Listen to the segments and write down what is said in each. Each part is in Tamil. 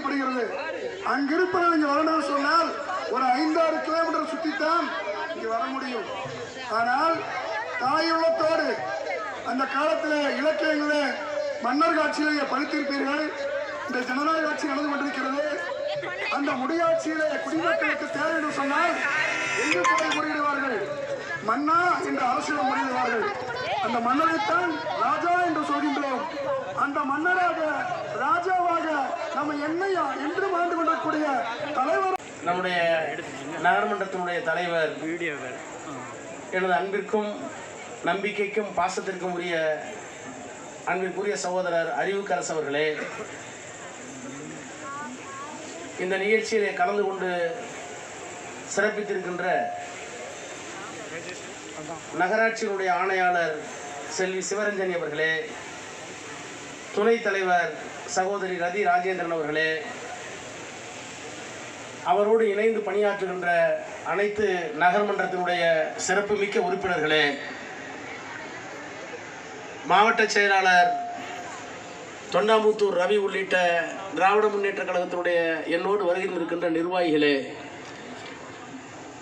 அழைக்கப்படுகிறது. அங்கிருப்பவர் இங்க வரணும்னு சொன்னால் ஒரு ஐந்தாறு கிலோமீட்டர் சுற்றித்தான் இங்கே வர முடியும். ஆனால் தாயுள்ளத்தோடு அந்த காலத்தில் இலக்கியங்களில் மன்னர் காட்சியிலே படித்திருப்பீர்கள். இந்த ஜனநாயக ஆட்சி நடந்து கொண்டிருக்கிறது. அந்த முடியாட்சியிலே குடிமக்களுக்கு தேவை என்று சொன்னால் எங்கு போய் முறையிடுவார்கள்? மன்னா என்று அரசியல் முறையிடுவார்கள். அந்த மன்னரைத்தான் ராஜா என்று சொல்கின்றோம். அந்த மன்னராக ராஜாவாக நம்ம என்னையா என்று வாழ்ந்து கொண்டிருக்கூடிய தலைவர் நம்முடைய நகரமன்றத்தினுடைய தலைவர் எனது அன்பிற்கும் நம்பிக்கைக்கும் பாசத்திற்கும் உரிய அன்பிற்குரிய சகோதரர் அறிவுக்கரசு அவர்களே இந்த நிகழ்ச்சியிலே கலந்து கொண்டு சிறப்பித்திருக்கின்ற நகராட்சியினுடைய ஆணையாளர் செல்வி சிவரஞ்சனி அவர்களே துணைத் தலைவர் சகோதரி ரதி ராஜேந்திரன் அவர்களே அவரோடு இணைந்து பணியாற்றுகின்ற அனைத்து நகர்மன்றத்தினுடைய சிறப்புமிக்க உறுப்பினர்களே மாவட்ட செயலாளர் தொண்டாமுத்தூர் ரவி உள்ளிட்ட திராவிட முன்னேற்ற கழகத்தினுடைய என்னோடு வருகின்ற இருக்கின்ற நிர்வாகிகளே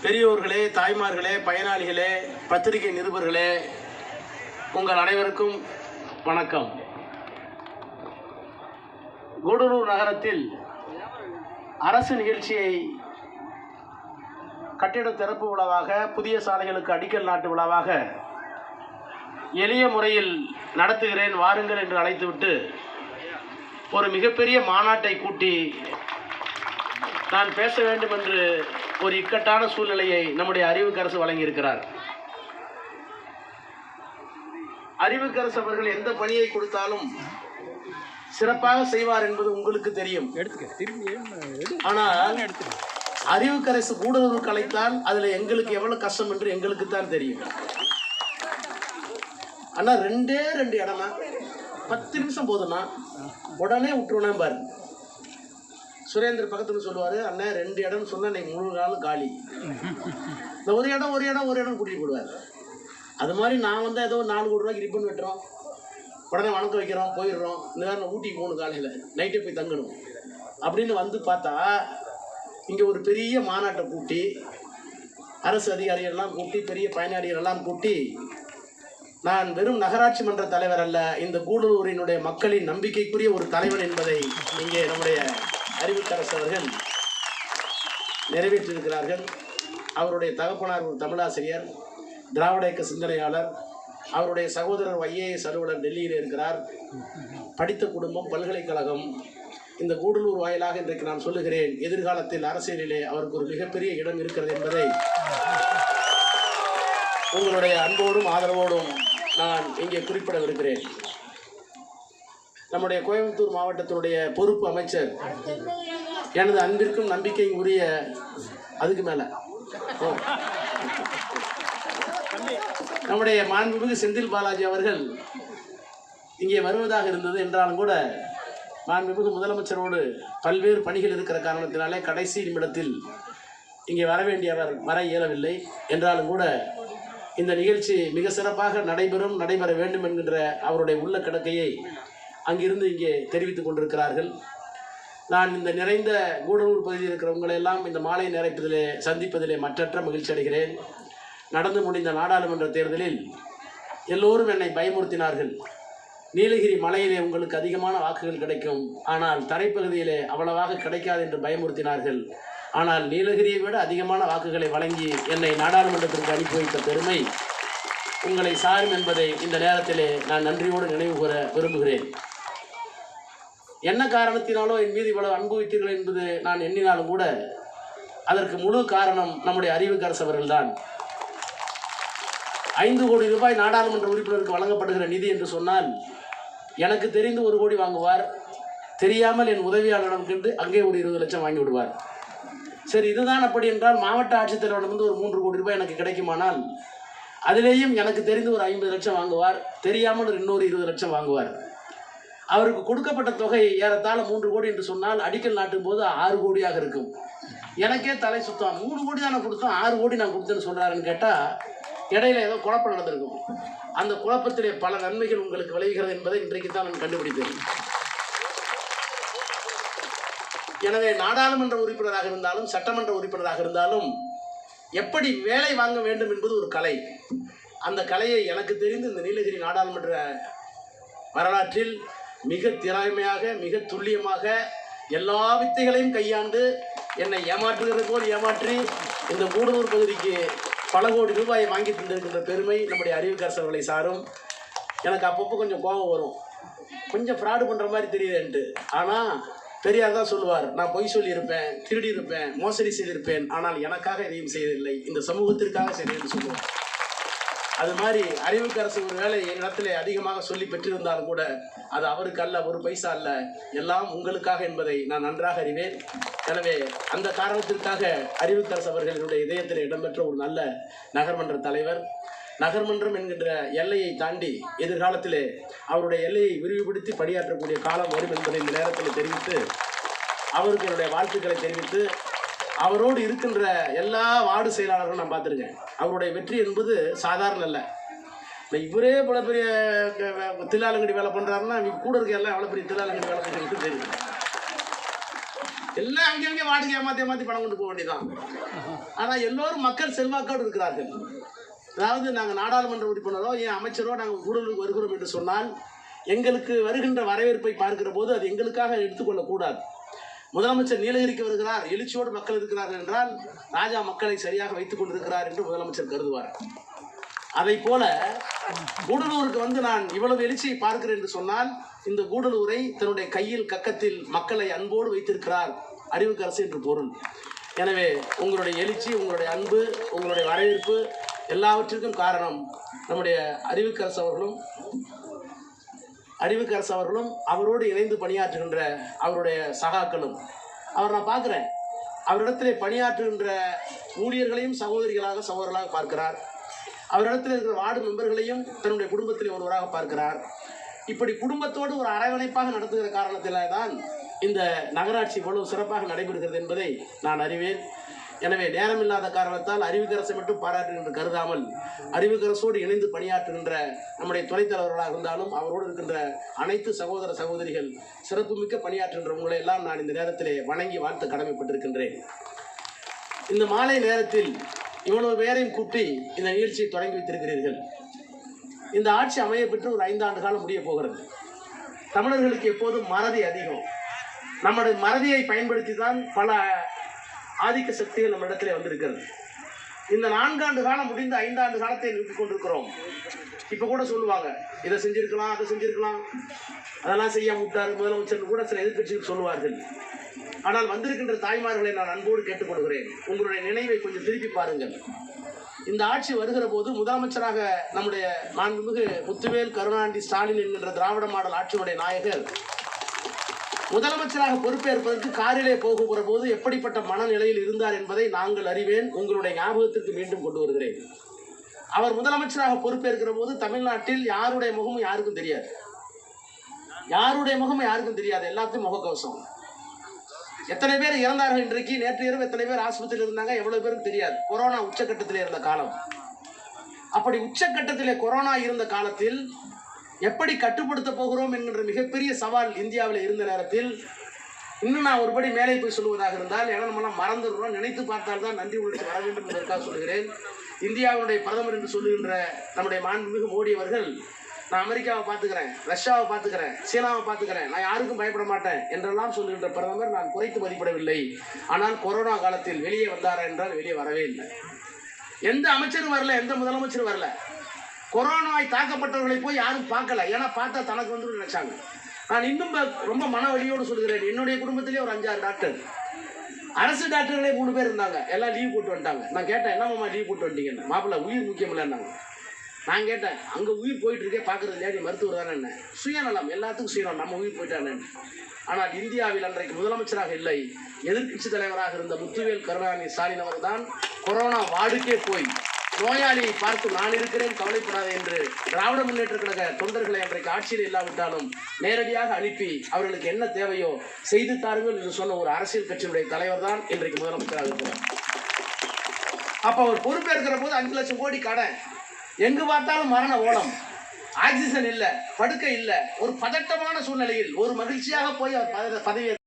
பெரியோர்களே தாய்மார்களே பயனாளிகளே பத்திரிகை நிருபர்களே உங்கள் அனைவருக்கும் வணக்கம். கூடலூர் நகரத்தில் அரசு நிகழ்ச்சியை கட்டிட திறப்பு விழாவாக புதிய சாலைகளுக்கு அடிக்கல் நாட்டு விழாவாக எளிய முறையில் நடத்துகிறேன் வாருங்கள் என்று அழைத்துவிட்டு ஒரு மிகப்பெரிய மாநாட்டை கூட்டி நான் பேச வேண்டும் என்று ஒரு இக்கட்டான சூழ்நிலையை நம்முடைய அறிவுக்கரசு வழங்கியிருக்கிறார். அறிவுக்கரசு அவர்கள் எந்த பணியை கொடுத்தாலும் சிறப்பாக செய்வார் என்பது உங்களுக்கு தெரியும். ஆனால் அறிவுக்கரசு கூடுதல் கலைத்தால் அதுல எங்களுக்கு எவ்வளவு கஷ்டம் என்று எங்களுக்கு தான் தெரியும். ஆனா ரெண்டே ரெண்டு இடம்னா பத்து நிமிஷம் போதும்னா உடனே விட்டுருவேன் பாரு சுரேந்தர் பக்கத்துல சொல்லுவாரு அண்ணன் ரெண்டு இடம் சொன்னா இன்னைக்கு முழு நாள் காலி. இந்த ஒரு இடம் ஒரு இடம் ஒரு இடம் கூட்டிட்டு போடுவார். அது மாதிரி நான் வந்து ஏதோ நாலு கோடி ரூபாய்க்கு ரிப்பன் வெட்டுறோம். உடனே வணக்கம் வைக்கிறோம் போயிடுறோம். இந்த நேரம் ஊட்டி போகணும் காலையில். நைட்டே போய் தங்கணும். அப்படின்னு வந்து பார்த்தா இங்கே ஒரு பெரிய மாநாட்டை கூட்டி அரசு அதிகாரிகள்லாம் கூட்டி பெரிய பயனாளிகளெல்லாம் கூட்டி நான் வெறும் நகராட்சி மன்ற தலைவர் அல்ல இந்த கூடலூரினுடைய மக்களின் நம்பிக்கைக்குரிய ஒரு தலைவன் என்பதை இங்கே நம்முடைய அறிவுக்கரசு அவர்கள் நிறைவேற்றியிருக்கிறார்கள். அவருடைய தகப்பனார் ஒரு தமிழாசிரியர். திராவிட இயக்க சிந்தனையாளர் அவருடைய சகோதரர் ஐஏஎஸ் அலுவலர் டெல்லியில் இருக்கிறார். படித்த குடும்பம் பல்கலைக்கழகம் இந்த கூடலூர் வாயிலாக இன்றைக்கு நான் சொல்லுகிறேன் எதிர்காலத்தில் அரசியலிலே அவருக்கு ஒரு மிகப்பெரிய இடம் இருக்கிறது என்பதை. உங்களுடைய அன்போடும் ஆதரவோடும் நான் இங்கே குறிப்பிடவிருக்கிறேன். நம்முடைய கோயம்புத்தூர் மாவட்டத்தினுடைய பொறுப்பு அமைச்சர் எனது அன்பிற்கும் நம்பிக்கையும் உரிய அதுக்கு மேலே. ஓ. நம்முடைய மாண்புமிகு செந்தில் பாலாஜி அவர்கள் இங்கே வருவதாக இருந்தது என்றாலும் கூட மாண்புமிகு முதலமைச்சரோடு பல்வேறு பணிகள் இருக்கிற காரணத்தினாலே கடைசி நிமிடத்தில் இங்கே வர வேண்டியவர் வர இயலவில்லை. என்றாலும் கூட இந்த நிகழ்ச்சி மிக சிறப்பாக நடைபெறும் நடைபெற வேண்டும் என்கின்ற அவருடைய உள்ள கிடக்கையை அங்கிருந்து இங்கே தெரிவித்துக் கொண்டிருக்கிறார்கள். நான் இந்த நிறைந்த கூடலூர் பகுதியில் இருக்கிறவங்களையெல்லாம் இந்த மாலை நேரத்திலே சந்திப்பதிலே மற்றற்ற மகிழ்ச்சி அடைகிறேன். நடந்து முடிந்த நாடாளுமன்ற தேர்தலில் எல்லோரும் என்னை பயமுறுத்தினார்கள். நீலகிரி மலையிலே உங்களுக்கு அதிகமான வாக்குகள் கிடைக்கும். ஆனால் தரைப்பகுதியிலே அவ்வளவாக கிடைக்காது என்று பயமுறுத்தினார்கள். ஆனால் நீலகிரியை விட அதிகமான வாக்குகளை வழங்கி என்னை நாடாளுமன்றத்திற்கு அனுப்பி வைத்த பெருமை உங்களை சாரும் என்பதை இந்த நேரத்திலே நான் நன்றியோடு நினைவு கூற விரும்புகிறேன். என்ன காரணத்தினாலோ என் மீது இவ்வளவு அனுபவித்தீர்கள் என்பது நான் எண்ணினாலும் கூட அதற்கு முழு காரணம் நம்முடைய அறிவுக்கரசவர்கள்தான் ஐந்து கோடி ரூபாய் நாடாளுமன்ற உறுப்பினருக்கு வழங்கப்படுகிற நிதி என்று சொன்னால் எனக்கு தெரிந்து ஒரு கோடி வாங்குவார். தெரியாமல் என் உதவியாளரிடம் கேட்டு அங்கே ஒரு இருபது லட்சம் வாங்கி விடுவார். சரி இதுதான் அப்படி என்றால் மாவட்ட ஆட்சித்தலைவரிடமிருந்து ஒரு மூன்று கோடி ரூபாய் எனக்கு கிடைக்குமானால் அதிலேயும் எனக்கு தெரிந்து ஒரு ஐம்பது லட்சம் வாங்குவார். தெரியாமல் ஒரு இன்னொரு இருபது லட்சம் வாங்குவார். அவருக்கு கொடுக்கப்பட்ட தொகை ஏறத்தாழ மூன்று கோடி என்று சொன்னால் அடிக்கல் நாட்டும் போது ஆறு கோடியாக இருக்கும். எனக்கே தலை சுத்தம். மூணு கோடி தானே கொடுத்தோம். ஆறு கோடி நான் கொடுத்தேன்னு சொல்கிறாருன்னு கேட்டால் இடையில ஏதோ குழப்பம் நடந்திருக்கும். அந்த குழப்பத்திலே பல நன்மைகள் உங்களுக்கு விளைகிறது என்பதை இன்றைக்கு தான் நான் கண்டுபிடித்தேன். எனவே நாடாளுமன்ற உறுப்பினராக இருந்தாலும் சட்டமன்ற உறுப்பினராக இருந்தாலும் எப்படி வேலை வாங்க வேண்டும் என்பது ஒரு கலை. அந்த கலையை எனக்கு தெரிந்து இந்த நீலகிரி நாடாளுமன்ற வரலாற்றில் மிக திறமையாக மிக துல்லியமாக எல்லா வித்தைகளையும் கையாண்டு என்னை ஏமாற்றுகிறது போல் ஏமாற்றி இந்த கூடலூர் பகுதிக்கு பல கோடி ரூபாயை வாங்கி தந்திருக்கின்ற பெருமை நம்முடைய அறிவுக்கரசர்களை சாரும். எனக்கு அப்பப்போ கொஞ்சம் கோபம் வரும். கொஞ்சம் ஃப்ராடு பண்ணுற மாதிரி தெரியுதுன்ட்டு. ஆனால் பெரியார் தான் சொல்லுவார் நான் பொய் சொல்லியிருப்பேன் திருடி இருப்பேன் மோசடி செய்திருப்பேன். ஆனால் எனக்காக எதையும் செய்யவில்லை இந்த சமூகத்திற்காக செய்தேன் என்று சொல்லுவார். அது மாதிரி அறிவுக்கரசு ஒரு வேலை என்னிடத்திலே அதிகமாக சொல்லி பெற்றிருந்தாலும் கூட அது அவருக்கு அல்ல ஒரு பைசா அல்ல. எல்லாம் உங்களுக்காக என்பதை நான் நன்றாக அறிவேன். எனவே அந்த காரணத்திற்காக அறிவுக்கரசு அவர்களுடைய இதயத்தில் இடம்பெற்ற ஒரு நல்ல நகர்மன்ற தலைவர் நகர்மன்றம் என்கின்ற எல்லையை தாண்டி எதிர்காலத்திலே அவருடைய எல்லையை விரிவுபடுத்தி பணியாற்றக்கூடிய காலம் வரும் என்பதை இந்த நேரத்தில் தெரிவித்து அவருக்கு என்னுடைய வாழ்த்துக்களை தெரிவித்து அவரோடு இருக்கின்ற எல்லா வார்டு செயலாளர்களும் நான் பார்த்துருக்கேன். அவருடைய வெற்றி என்பது சாதாரண அல்ல. இல்லை இவரே இவ்வளோ பெரிய தில்லாலங்கடி வேலை பண்ணுறாருன்னா இவங்க கூட இருக்க எல்லாம் எவ்வளோ பெரிய தில்லாலங்கடி வேலை பண்ணுறது தெரியும். எல்லாம் அங்கே அங்கே வாடகை ஏமாற்றி ஏமாற்றி பணம் கொண்டு போக வேண்டியதான் ஆனால் எல்லோரும் மக்கள் செல்வாக்கோடு இருக்கிறார்கள். அதாவது நாங்கள் நாடாளுமன்ற உறுப்பினரோ என் அமைச்சரோ நாங்கள் கூடலுக்கு வருகிறோம் என்று சொன்னால் எங்களுக்கு வருகின்ற வரவேற்பை பார்க்கிற போது அது எங்களுக்காக எடுத்துக்கொள்ளக்கூடாது. முதலமைச்சர் நீலகிரிக்கு வருகிறார். எழுச்சியோடு மக்கள் இருக்கிறார்கள் என்றால் ராஜா மக்களை சரியாக வைத்துக் கொண்டிருக்கிறார் என்று முதலமைச்சர் கருதுவார். அதை போல கூடலூருக்கு வந்து நான் இவ்வளவு எழுச்சியை பார்க்கிறேன் என்று சொன்னால் இந்த கூடலூரை தன்னுடைய கையில் கக்கத்தில் மக்களை அன்போடு வைத்திருக்கிறார் அறிவுக்கரசு என்று பொருள். எனவே உங்களுடைய எழுச்சி உங்களுடைய அன்பு உங்களுடைய வரவேற்பு எல்லாவற்றிற்கும் காரணம் நம்முடைய அறிவுக்கரசு அவர்களும். அறிவுக்கரசு அவர்களும் அவரோடு இணைந்து பணியாற்றுகின்ற அவருடைய சகாக்களும். அவர் நான் பார்க்குறேன். அவரிடத்திலே பணியாற்றுகின்ற ஊழியர்களையும் சகோதரிகளாக சகோதரர்களாக பார்க்கிறார். அவரிடத்தில் இருக்கிற வார்டு மெம்பர்களையும் தன்னுடைய குடும்பத்தில் ஒருவராக பார்க்கிறார். இப்படி குடும்பத்தோடு ஒரு அரவணைப்பாக நடத்துகிற காரணத்தினால்தான் தான் இந்த நகராட்சி இவ்வளவு சிறப்பாக நடைபெறுகிறது என்பதை நான் அறிவேன். எனவே நேரமில்லாத காரணத்தால் அறிவுக்கரசை மட்டும் பாராட்டுகின்ற கருதாமல் அறிவுக்கரசோடு இணைந்து பணியாற்றுகின்ற நம்முடைய துணைத் தலைவர்களாக இருந்தாலும் அவரோடு இருக்கின்ற அனைத்து சகோதர சகோதரிகள் சிறப்புமிக்க பணியாற்றுகின்ற உங்களை எல்லாம் நான் இந்த நேரத்திலே வணங்கி வாழ்த்து கடமைப்பட்டிருக்கின்றேன். இந்த மாலை நேரத்தில் இவ்வளவு பேரையும் கூட்டி இந்த நிகழ்ச்சியை தொடங்கி வைத்திருக்கிறீர்கள். இந்த ஆட்சி அமைய பெற்று ஒரு ஐந்தாண்டு காலம் முடிய போகிறது. தமிழர்களுக்கு எப்போதும் மறதி அதிகம். நம்முடைய மறதியை பயன்படுத்தி தான் பல ஆதிக்க சக்திகள் நம்ம இடத்துல வந்திருக்கிறது. இந்த நான்காண்டு காலம் முடிந்து ஐந்தாண்டு காலத்தை நிறுத்திக் கொண்டிருக்கிறோம். இப்போ கூட சொல்லுவாங்க இதை செஞ்சிருக்கலாம் அதை செஞ்சிருக்கலாம். அதெல்லாம் செய்ய விட்டார். முதலமைச்சர் கூட சில எதிர்கட்சிகள் சொல்லுவார்கள். ஆனால் வந்திருக்கின்ற தாய்மார்களை நான் அன்போடு கேட்டுக்கொள்கிறேன். உங்களுடைய நினைவை கொஞ்சம் திருப்பி பாருங்கள். இந்த ஆட்சி வருகிற போது முதலமைச்சராக நம்முடைய மாண்புமிகு முத்துவேல் கருணாநிதி ஸ்டாலின் என்கின்ற திராவிட மாடல் ஆட்சியுடைய நாயகர் முதலமைச்சராக பொறுப்பேற்பதற்கு காரிலே போகுகிற போது எப்படிப்பட்ட மனநிலையில் இருந்தார் என்பதை நாங்கள் அறிவேன். உங்களுடைய ஞாபகத்திற்கு மீண்டும் கொண்டு வருகிறேன். அவர் முதலமைச்சராக பொறுப்பேற்கிற போது தமிழ்நாட்டில் யாருடைய முகமும் யாருக்கும் தெரியாது. யாருடைய முகமும் யாருக்கும் தெரியாது. எல்லாத்தையும் முகக்கவசம் எத்தனை பேர் இறந்தார்கள் இன்றைக்கு? நேற்று இரவு எத்தனை பேர் ஆஸ்பத்திரியில் இருந்தாங்க? எவ்வளவு பேருக்கு தெரியாது. கொரோனா உச்சக்கட்டத்தில் இருந்த காலம். அப்படி உச்சக்கட்டத்திலே கொரோனா இருந்த காலத்தில் எப்படி கட்டுப்படுத்த போகிறோம் என்கின்ற மிகப்பெரிய சவால் இந்தியாவில் இருந்த நேரத்தில் இன்னும் நான் ஒருபடி மேலே போய் சொல்லுவதாக இருந்தால் ஏன்னா நம்மளாம் மறந்துடுறோம். நினைத்து பார்த்தால் தான் நன்றி உணர்ச்சி வர வேண்டும் என்பதற்காக சொல்கிறேன் இந்தியாவுடைய பிரதமர் என்று சொல்லுகின்ற நம்முடைய மாண்புமிகு மோடி அவர்கள் நான் அமெரிக்காவை பார்த்துக்கிறேன் ரஷ்யாவை பார்த்துக்கிறேன் சீனாவை பார்த்துக்கிறேன் நான் யாருக்கும் பயப்பட மாட்டேன் என்றெல்லாம் சொல்லுகின்ற பிரதமர் நான் குறைத்து மதிப்பிடவில்லை. ஆனால் கொரோனா காலத்தில் வெளியே வந்தாரா என்றால் வெளியே வரவே இல்லை. எந்த அமைச்சரும் வரல எந்த முதலமைச்சரும் வரல. கொரோனாவாய் தாக்கப்பட்டவர்களை போய் யாரும் பார்க்கல. ஏன்னா பார்த்தா தனக்கு வந்து நினைச்சாங்க. நான் இன்னும் ரொம்ப மன வழியோடு சொல்கிறேன். என்னுடைய குடும்பத்திலே ஒரு அஞ்சாறு டாக்டர் அரசு டாக்டர்களே மூணு பேர் இருந்தாங்க. எல்லாம் லீவ் போட்டு வந்துட்டாங்க. நான் கேட்டேன் என்னம்மா லீவ் போட்டு வந்துட்டீங்கன்னு மாப்பிள்ள உயிர் முக்கியம் இல்லைன்னாங்க நான் கேட்டேன் அங்கே உயிர் போயிட்டு இருக்கே பார்க்கறது இல்லையா? நீ மருத்துவர் தானே? என்ன சுயநலம் எல்லாத்துக்கும் சுயநலம். நம்ம உயிர் போயிட்டானே? ஆனால் இந்தியாவில் அன்றைக்கு முதலமைச்சராக இல்லை. எதிர்க்கட்சி தலைவராக இருந்த முத்துவேல் கருணாநிதி ஸ்டாலின் அவர்தான் கொரோனா வார்டுக்கே போய் நோயாளியை பார்த்து நான் இருக்கிறேன் கவலைப்படாது என்று திராவிட முன்னேற்ற கழக தொண்டர்களை அன்றைக்கு ஆட்சியில் இல்லாவிட்டாலும் நேரடியாக அனுப்பி அவர்களுக்கு என்ன தேவையோ செய்து தாருங்கள் என்று சொன்ன ஒரு அரசியல் கட்சியினுடைய தலைவர் தான் இன்றைக்கு முதலமைச்சராக இருக்கிறார். அப்ப அவர் பொறுப்பேற்கிற போது அஞ்சு லட்சம் கோடி கடன் எங்கு பார்த்தாலும் மரண ஓலம். ஆக்சிஜன் இல்லை படுக்கை இல்லை. ஒரு பதட்டமான சூழ்நிலையில் ஒரு மகிழ்ச்சியாக போய் அவர் பதவி- பதவி